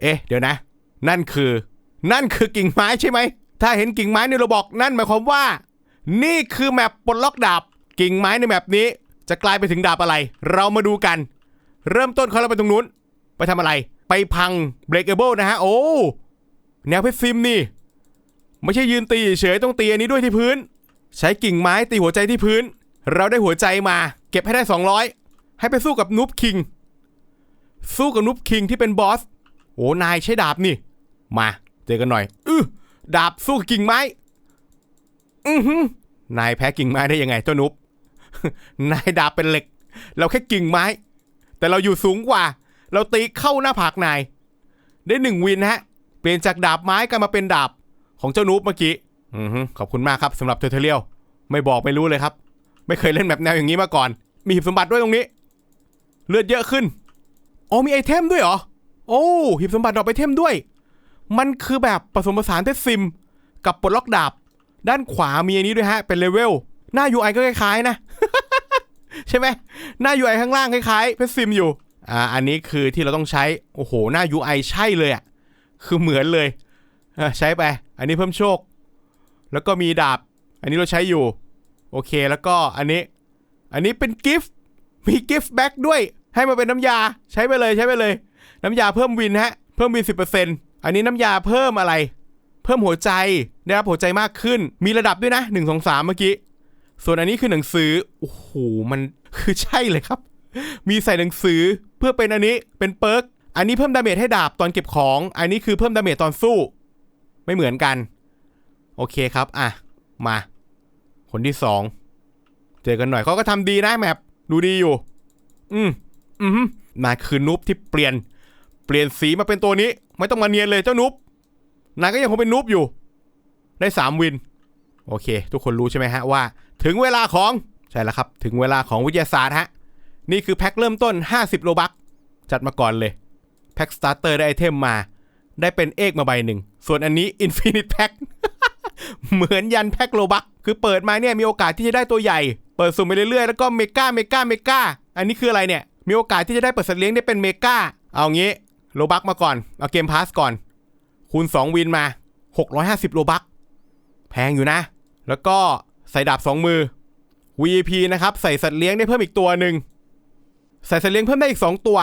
เอ๊ะเดี๋ยวนะ นั่นคือ นั่นคือกิ่งไม้ใช่ไหม ถ้าเห็นกิ่งไม้ในเราบอกนั่นหมายความว่า นี่คือแมปปลดล็อกดาบกิ่งไม้ในแมปนี้ จะกลายไปถึงดาบอะไร เรามาดูกัน เริ่มต้นเขาเราไปตรงนู้น ไปทำอะไร ไปพัง breakable นะฮะ โอ้ แนวเพชรซิมนี่ ไม่ใช่ยืนตีเฉยต้องตีอันนี้ด้วยที่พื้น ใช้กิ่งไม้ตีหัวใจที่พื้น เราได้หัวใจมา เก็บให้ได้ 200 ให้ไปสู้กับนุบคิง สู้กับนุบคิงที่เป็นบอส โอ้นายใช้ดาบนี่ มาเจอกันหน่อยอือดาบสู้กิ่งไม้ อือหือนายแพ้กิ่งไม้ได้ยังไงเจ้านุบนายดาบเป็นเหล็ก เราแค่กิ่งไม้ แต่เราอยู่สูงกว่า เราตีเข้าหน้าผากนาย ได้หนึ่งวินฮะ เปลี่ยนจากดาบไม้กลายมาเป็นดาบของเจ้านุบเมื่อกี้อือฮึขอบคุณมากครับสำหรับเทอร์เทเรียลไม่บอกไม่รู้เลยครับ ไม่เคยเล่นแบบแนวอย่างนี้มาก่อน มีหีบสมบัติด้วยตรงนี้ เลือดเยอะขึ้นอ๋อมีไอเทมด้วยเหรอ โอ้หีบสมบัติดอปไอเทมด้วย มันคือแบบผสมผสานเทสซิม กับปลดล็อกดาบ ด้านขวามีอันนี้ด้วยฮะ เป็นเลเวล หน้า UI ก็คล้ายๆนะ ใช่ไหมหน้า UI ข้างล่างคล้ายๆเพชรซิมอยู่ อ่า อันนี้คือที่เราต้องใช้ โอ้โห หน้า UI ใช่เลยอะ่ะ คือเหมือนเลยใช้ไป อันนี้เพิ่มโชค แล้วก็มีดาบ อันนี้เราใช้อยู่ โอเค แล้วก็อันนี้ อันนี้เป็นกิฟต์ มีกิฟต์แบ็กด้วย ให้มาเป็นน้ำยา ใช้ไปเลย ใช้ไปเลย น้ำยาเพิ่มวินฮะ เพิ่มวิน 10%อันนี้น้ำยาเพิ่มอะไร เพิ่มหัวใจได้รับหัวใจมากขึ้น มีระดับด้วยนะ 1 2 3 เมื่อกี้ ส่วนอันนี้คือหนังสือ โอ้โห มันคือใช่เลยครับ มีใส่หนังสือเพื่อเป็นอันนี้ เป็นเปิร์ก อันนี้เพิ่มดาเมจให้ดาบตอนเก็บของ อันนี้คือเพิ่มดาเมจตอนสู้ ไม่เหมือนกัน โอเคครับ อะ มา คนที่สอง เจอกันหน่อยเขาก็ทำดีนะแมปดูดีอยู่ อืม อืมนาคือนุบที่เปลี่ยน เปลี่ยนสีมาเป็นตัวนี้ ไม่ต้องมาเนียนเลยเจ้านุบนายก็ยังคงเป็นนุบอยู่ ได้สามวิน โอเค ทุกคนรู้ใช่ไหมฮะว่า ถึงเวลาของใช่แล้วครับ ถึงเวลาของวิทยาศาสตร์ฮะ นี่คือแพ็คเริ่มต้น 50 โลบักจัดมาก่อนเลย แพ็คสตาร์เตอร์ได้ไอเทมมา ได้เป็นเอกมาใบหนึ่ง ส่วนอันนี้ Infinite Pack เหมือนยันแพ็คโลบักคือเปิดมาเนี่ยมีโอกาสที่จะได้ตัวใหญ่ เปิดสุ่มไปเรื่อยๆ แล้วก็เมกาเมกาเมกาอันนี้คืออะไรเนี่ย มีโอกาสที่จะได้เปิดสัตว์เลี้ยงได้เป็นเมกาเอางี้ โลบักมาก่อน เอาเกมพาสก่อน คูณ 2 วินมา 650 โลบัก แพงอยู่นะ แล้วก็ใส่ดาบ 2 มือ VP นะครับ ใส่สัตว์เลี้ยงได้เพิ่มอีกตัวหนึ่ง ใส่สัตว์เลี้ยงเพิ่มได้อีก 2 ตัว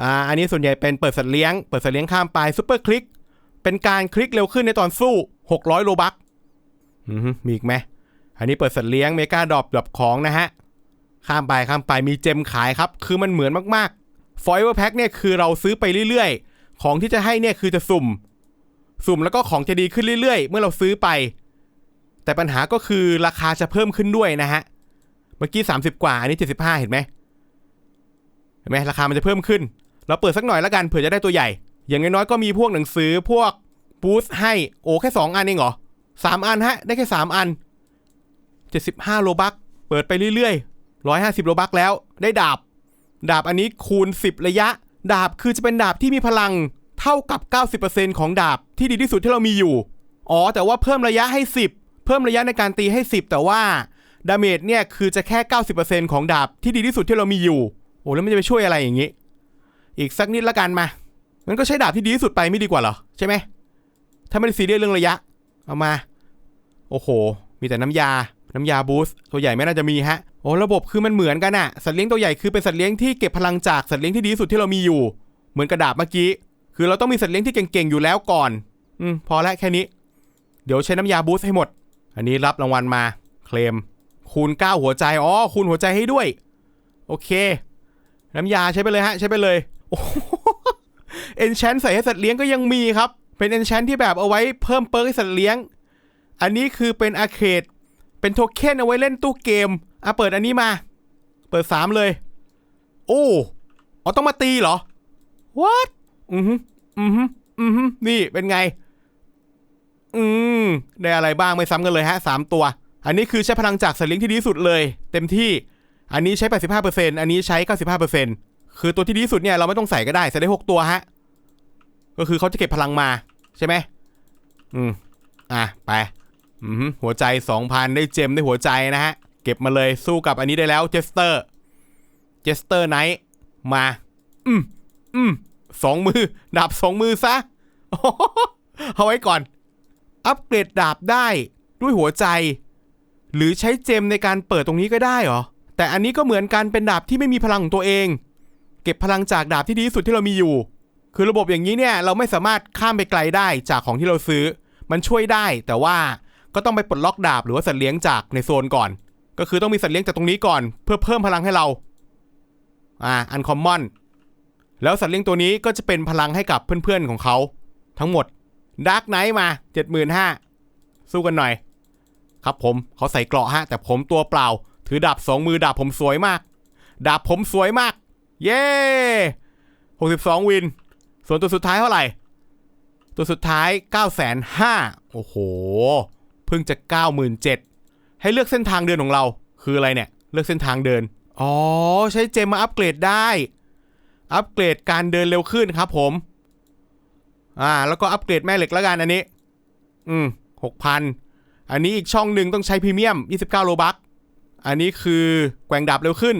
อ่า อันนี้ส่วนใหญ่เป็นเปิดสัตว์เลี้ยง เปิดสัตว์เลี้ยงข้ามไปซูเปอร์คลิก เป็นการคลิกเร็วขึ้นในตอนสู้ 600 โลบักอือมีอีกไหม อันนี้เปิดสัตว์เลี้ยงเมกาดรอปดรอปของนะฮะ ข้ามไปข้ามไปมีเจมขายครับ คือมันเหมือนมากๆ Forever Pack เนี่ยคือเราซื้อไปเรื่อยๆ ของที่จะให้เนี่ยคือจะสุ่ม สุ่มแล้วก็ของจะดีขึ้นเรื่อยๆ เมื่อเราซื้อไป แต่ปัญหาก็คือราคาจะเพิ่มขึ้นด้วยนะฮะ เมื่อกี้ 30 กว่า อันนี้ 75 เห็นไหมเห็นไหมราคามันจะเพิ่มขึ้น เราเปิดสักหน่อยล้วกันเผื่อจะได้ตัวใหญ่ อย่างน้อยๆก็มีพวกหนังสือพวกบูสให้โอ้แค่ 2 อันเองเหรอ3อันฮะ ได้แค่ 3 อัน 75 โลบักเปิดไปเรื่อยๆ 150 โลบักแล้วได้ดาบ ดาบอันนี้คูณ 10 ระยะ ดาบคือจะเป็นดาบที่มีพลังเท่ากับ 90%ของดาบที่ดีที่สุดที่เรามีอยู่ อ๋อ แต่ว่าเพิ่มระยะให้ 10 เพิ่มระยะในการตีให้ 10 แต่ว่าดาเมจเนี่ยคือจะแค่ 90%ของดาบที่ดีที่สุดที่เรามีอยู่ โอ้แล้วมันจะไปช่วยอะไรอย่างนี้ อีกสักนิดละกันมา มันก็ใช้ดาบที่ดีที่สุดไปไม่ดีกว่าเหรอ ใช่ไหม ถ้าไม่ได้ซีเรียสเรื่องระยะ เอามา โอ้โห มีแต่น้ำยา น้ำยาบูสต์ตัวใหญ่ไม่น่าจะมีฮะ โอ้ระบบคือมันเหมือนกันอะสัตว์เลี้ยงตัวใหญ่คือเป็นสัตว์เลี้ยงที่เก็บพลังจากสัตว์เลี้ยงที่ดีที่สุดที่เรามีอยู่ เหมือนกระดาบเมื่อกี้ คือเราต้องมีสัตว์เลี้ยงที่เก่งๆอยู่แล้วก่อน อืมพอแล้วแค่นี้ เดี๋ยวใช้น้ำยาบูสต์ให้หมด อันนี้รับรางวัลมาเคลม คูณ 9 หัวใจอ๋อคูณหัวใจให้ด้วย โอเค น้ำยาใช้ไปเลยฮะ ใช้ไปเลยโอ้เอนแชนใส่ให้สัตว์เลี้ยงก็ยังมีครับ เป็นเอนแชนที่แบบเอาไว้เพิ่มเปิร์กให้สัตว์เลี้ยง อันนี้คือเป็นอาเคดเป็นโทเค็นเอาไว้เล่นตู้เกม อะเปิดอันนี้มา เปิด3เลย โอ้อ๋อต้องมาตีเหรอ what อือฮึอือฮึอือฮึนี่เป็นไง อืมได้อะไรบ้างไม่ซ้ำกันเลยฮะสามตัว อันนี้คือใช้พลังจากสลี้ยงที่ดีสุดเลย เต็มที่ อันนี้ใช้ 85%อันนี้ใช้ 95%คือตัวที่ดีสุดเนี่ยเราไม่ต้องใส่ก็ได้ใส่ได้ 6 ตัวฮะ ก็คือเขาจะเก็บพลังมาใช่ไหมอืม อะ ไป อืมหัวใจ 2,000 ได้เจมได้หัวใจนะฮะ เก็บมาเลยสู้กับอันนี้ได้แล้วเจสเตอร์ เจสเตอร์ไนท์มา อืมอืมสองมือ ดาบสองมือซะเอาไว้ก่อน อัปเกรดดาบได้ด้วยหัวใจ หรือใช้เจมในการเปิดตรงนี้ก็ได้เหรอ แต่อันนี้ก็เหมือนกันเป็นดาบที่ไม่มีพลังของตัวเอง เก็บพลังจากดาบที่ดีที่สุดที่เรามีอยู่ คือระบบอย่างนี้เนี่ยเราไม่สามารถข้ามไปไกลได้จากของที่เราซื้อ มันช่วยได้ แต่ว่าก็ต้องไปปลดล็อกดาบหรือว่าสัตว์เลี้ยงจากในโซนก่อน ก็คือต้องมีสัตว์เลี้ยงจากตรงนี้ก่อน เพื่อเพิ่มพลังให้เรา อ่าอันคอมมอน แล้วสัตว์เลี้ยงตัวนี้ก็จะเป็นพลังให้กับเพื่อนๆของเขาทั้งหมดดาร์กไนท์มา 75,000 สู้กันหน่อย ครับผมเขาใส่เกราะฮะ แต่ผมตัวเปล่า ถือดาบสองมือดาบผมสวยมาก ดาบผมสวยมาก เย้62 วิน ส่วนตัวสุดท้ายเท่าไหร่ ตัวสุดท้าย 9,500โอ้โห เพิ่งจะ 97,000 ให้เลือกเส้นทางเดินของเรา คืออะไรเนี่ย เลือกเส้นทางเดิน อ๋อ ใช้เจมมาอัปเกรดได้ อัปเกรดการเดินเร็วขึ้นครับผม อ่า แล้วก็อัปเกรดแม่เหล็กแล้วกันอันนี้ อืมหกพันอันนี้อีกช่องหนึ่งต้องใช้พรีเมียม 29 โลบัคอันนี้คือแกว่งดาบเร็วขึ้น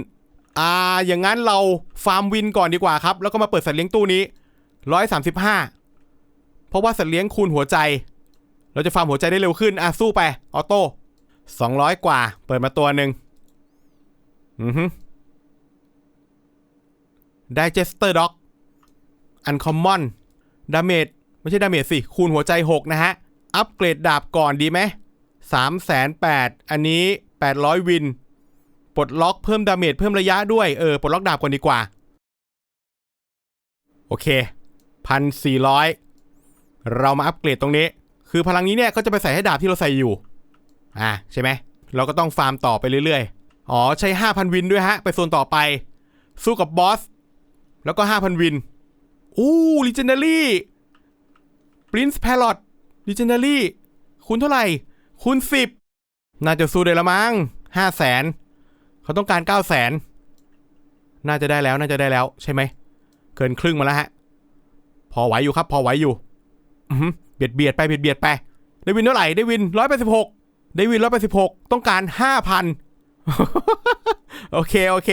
อ่า อย่างนั้นเราฟาร์มวินก่อนดีกว่าครับ แล้วก็มาเปิดสัตว์เลี้ยงตู้นี้ 135 เพราะว่าสัตว์เลี้ยงคูณหัวใจ เราจะฟาร์มหัวใจได้เร็วขึ้น อะสู้ไป ออโต้ 200 กว่า เปิดมาตัวหนึ่งอือฮึได้เจสเตอร์ด็อกอันคอมมอนดาเมจไม่ใช่ดาเมจสิ คูณหัวใจ 6 นะฮะ อัปเกรดดาบก่อนดีไหมสามแสนแปดอันนี้ 800 วิน ปลดล็อกเพิ่มดาเมจเพิ่มระยะด้วย เออ ปลดล็อกดาบก่อนดีกว่า โอเคพันสี่ร้อยเรามาอัปเกรดตรงนี้ คือพลังนี้เนี่ย ก็จะไปใส่ให้ดาบที่เราใส่อยู่ อ่าใช่ไหมเราก็ต้องฟาร์มต่อไปเรื่อยๆ อ๋อใช้ 5,000 วินด้วยฮะ ไปโซนต่อไป สู้กับบอส แล้วก็ 5,000 วิน อู้ลิเจนดารี่ปรินซ์แพลอตลิเจนดารี่คูณเท่าไหร่ คูณ 10 น่าจะสู้ได้ละมั้ง5 0 0แสนเขาต้องการ9 0 0แสนน่าจะได้แล้วน่าจะได้แล้วใช่ไหม เกินครึ่งมาแล้วฮะ พอไหวอยู่ครับ พอไหวอยู่เบียดเบียดไปเบียดเบียดไป ได้วินเท่าไหร่ ได้วิน186ได้ ดวิน186ต้องการ5,000โอเค โอเค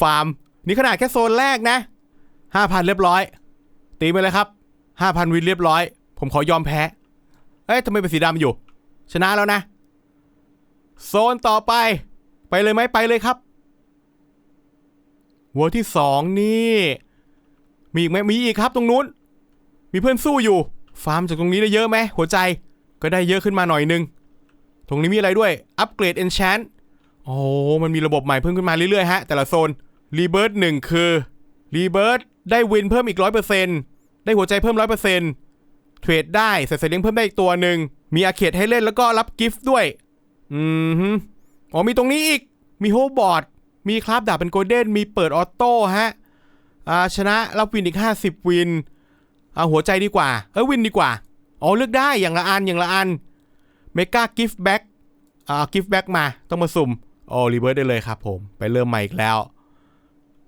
ฟาร์ม นี่ขนาดแค่โซนแรกนะ5,000เรียบร้อย ตีไปเลยครับ5,000วินเรียบร้อย ผมขอยอมแพ้ เอ้ยทำไมเป็นสีดำอยู่ ชนะแล้วนะ โซนต่อไป ไปเลยไหมไปเลยครับวัวที่สองนี่ มีอีกไหมมีอีกครับตรงนู้น มีเพื่อนสู้อยู่ ฟาร์มจากตรงนี้ได้เยอะไหมหัวใจก็ได้เยอะขึ้นมาหน่อยนึง รงนี้มีอะไรด้วย อัปเกรด enchant โอ้มันมีระบบใหม่เพิ่มขึ้นมาเรื่อยๆฮะ แต่ละโซนรีเบิร์ดหนึ่งคือรีเบิร์ดได้วินเพิ่มอีกร้อยเปอร์เซ็นต์ได้หัวใจเพิ่มร้อยเปอร์เซ็นต์เทรดได้ใส่เสเลี้ยงเพิ่มได้อีกตัวหนึ่ง มีอาเขตให้เล่นแล้วก็รับกิฟต์ด้วย อืมฮึอ๋อมีตรงนี้อีก มีโฮบอร์ด มีคราฟดาบเป็นโกลเด้น มีเปิดออโต้ฮะ อ่าชนะรับวินอีก 50 วิน เอาหัวใจดีกว่า เออวินดีกว่า อ๋อเลือกได้อย่างละอันอย่างละอัน เมกากิฟต์แบ็กอ่ากิฟต์แบ็กมาต้องมาสุ่มโอ้รีเวิร์สได้เลยครับผม ไปเริ่มใหม่อีกแล้ว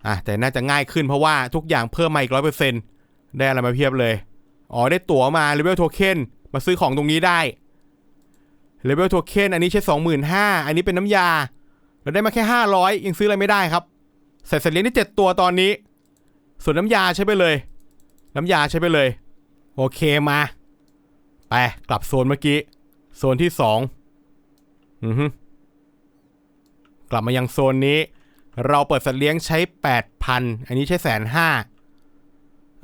อะแต่น่าจะง่ายขึ้นเพราะว่าทุกอย่างเพิ่มมาอีกร้อยเปอร์เซ็นต์ได้อะไรมาเพียบเลย อ๋อได้ตั๋วมาเลเวลโทเค็นมาซื้อของตรงนี้ได้เลเวลโทเค็นอันนี้ใช้สองหมื่นห้าอันนี้เป็นน้ำยาเราได้มาแค่ห้าร้อยยังซื้ออะไรไม่ได้ครับใส่สัตว์เลี้ยงได้เจ็ดตัวตอนนี้ ส่วนน้ำยาใช้ไปเลย น้ำยาใช้ไปเลย โอเคมา ไปกลับโซนเมื่อกี้ โซนที่สองอือฮึกลับมายังโซนนี้ เราเปิดสัตว์เลี้ยงใช้8,000อันนี้ใช้แสนห้า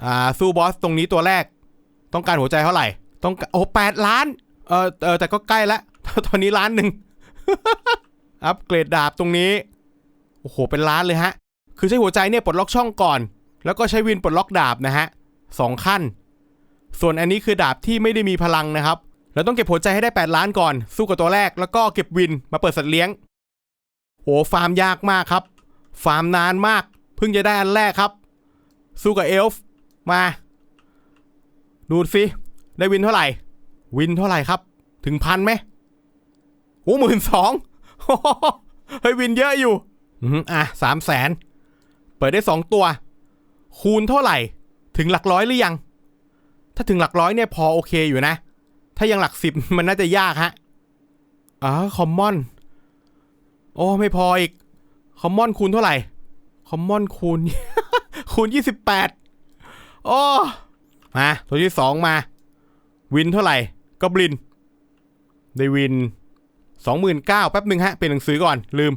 อ่า สู้บอสตรงนี้ตัวแรก ต้องการหัวใจเท่าไหร่ ต้องโอ้แปดล้าน เออเออแต่ก็ใกล้แล้วตอนนี้ล้านหนึ่งอัปเกรดดาบตรงนี้ โอ้โห เป็นล้านเลยฮะ คือใช้หัวใจเนี่ยปลดล็อกช่องก่อน แล้วก็ใช้วินปลดล็อกดาบนะฮะสองขั้น ส่วนอันนี้คือดาบที่ไม่ได้มีพลังนะครับ เราต้องเก็บหัวใจให้ได้ 8 ล้านก่อน สู้กับตัวแรก แล้วก็เก็บวินมาเปิดสัตว์เลี้ยงโหฟาร์มยากมากครับ ฟาร์มนานมาก เพิ่งจะได้อันแรกครับ สู้กับเอลฟ์มา ดูสิได้วินเท่าไหร่ วินเท่าไหร่ครับ ถึงพันไหมโอ้หมื่นสองเฮ้ยวินเยอะอยู่อืมอะสามแสนเปิดได้สองตัว คูณเท่าไหร่ ถึงหลักร้อยหรือยัง ถ้าถึงหลักร้อยเนี่ยพอโอเคอยู่นะ ถ้ายังหลักสิบมันน่าจะยากฮะอ๋อคอมมอน โอ้ ไม่พออีก คอมมอนคูณเท่าไหร่ คอมมอนคูณ คูณยี่สิบแปดโอ้ มา ตัวที่สองมา วินเท่าไหร่ก็บลิน ได้วิน29,000แป๊บหนึ่งฮะ เปลี่ยนหนังสือก่อน ลืม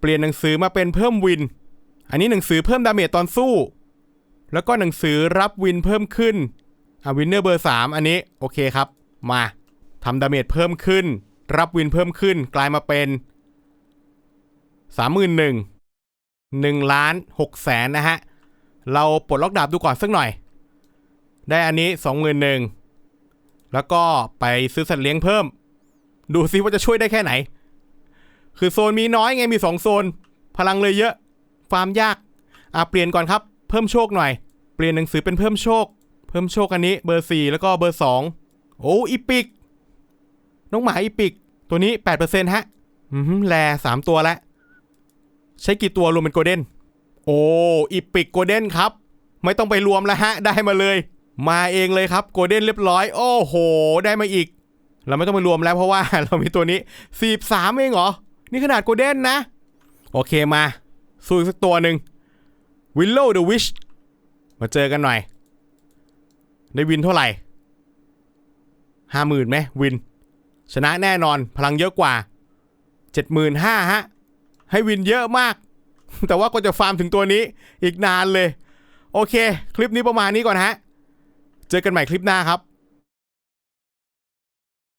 เปลี่ยนหนังสือมาเป็นเพิ่มวิน อันนี้หนังสือเพิ่มดาเมจตอนสู้ แล้วก็หนังสือรับวินเพิ่มขึ้น อะวินเนอร์เบอร์3อันนี้ โอเคครับ มาทำดาเมจเพิ่มขึ้น รับวินเพิ่มขึ้นกลายมาเป็น 31,000 1ล้าน6แสนนะฮะ เราปลดล็อกดาบดูก่อนสักหน่อย ได้อันนี้ 21,000แล้วก็ไปซื้อสัตว์เลี้ยงเพิ่ม ดูซิว่าจะช่วยได้แค่ไหน คือโซนมีน้อยไงมี 2 โซน พลังเลยเยอะ ฟาร์มยาก อะเปลี่ยนก่อนครับ เพิ่มโชคหน่อย เปลี่ยนหนังสือเป็นเพิ่มโชค เพิ่มโชคอันนี้เบอร์ 4 แล้วก็เบอร์ 2 โอ้อีปิก น้องหมาอีปิก ตัวนี้8%ฮะอืมแลสามตัวแล้วใช้กี่ตัวรวมเป็นโกลเด้น โอ้อีปิกโกลเด้นครับ ไม่ต้องไปรวมแล้วฮะ ได้มาเลย มาเองเลยครับโกลเด้นเรียบร้อย โอ้โห ได้มาอีก เราไม่ต้องไปรวมแล้วเพราะว่าเรามีตัวนี้สี่สามเองเหรอ นี่ขนาดโกลเด้นนะ โอเคมาสู้อีกสักตัวหนึ่งวิลโลเดอะวิชมาเจอกันหน่อย ได้วินเท่าไหร่ ห้าหมื่นไหมวิน ชนะแน่นอนพลังเยอะกว่าเจ็ดหมื่นห้าฮะ ให้วินเยอะมาก แต่ว่าก็จะฟาร์มถึงตัวนี้อีกนานเลย โอเค คลิปนี้ประมาณนี้ก่อนฮะ เจอกันใหม่คลิปหน้าครับ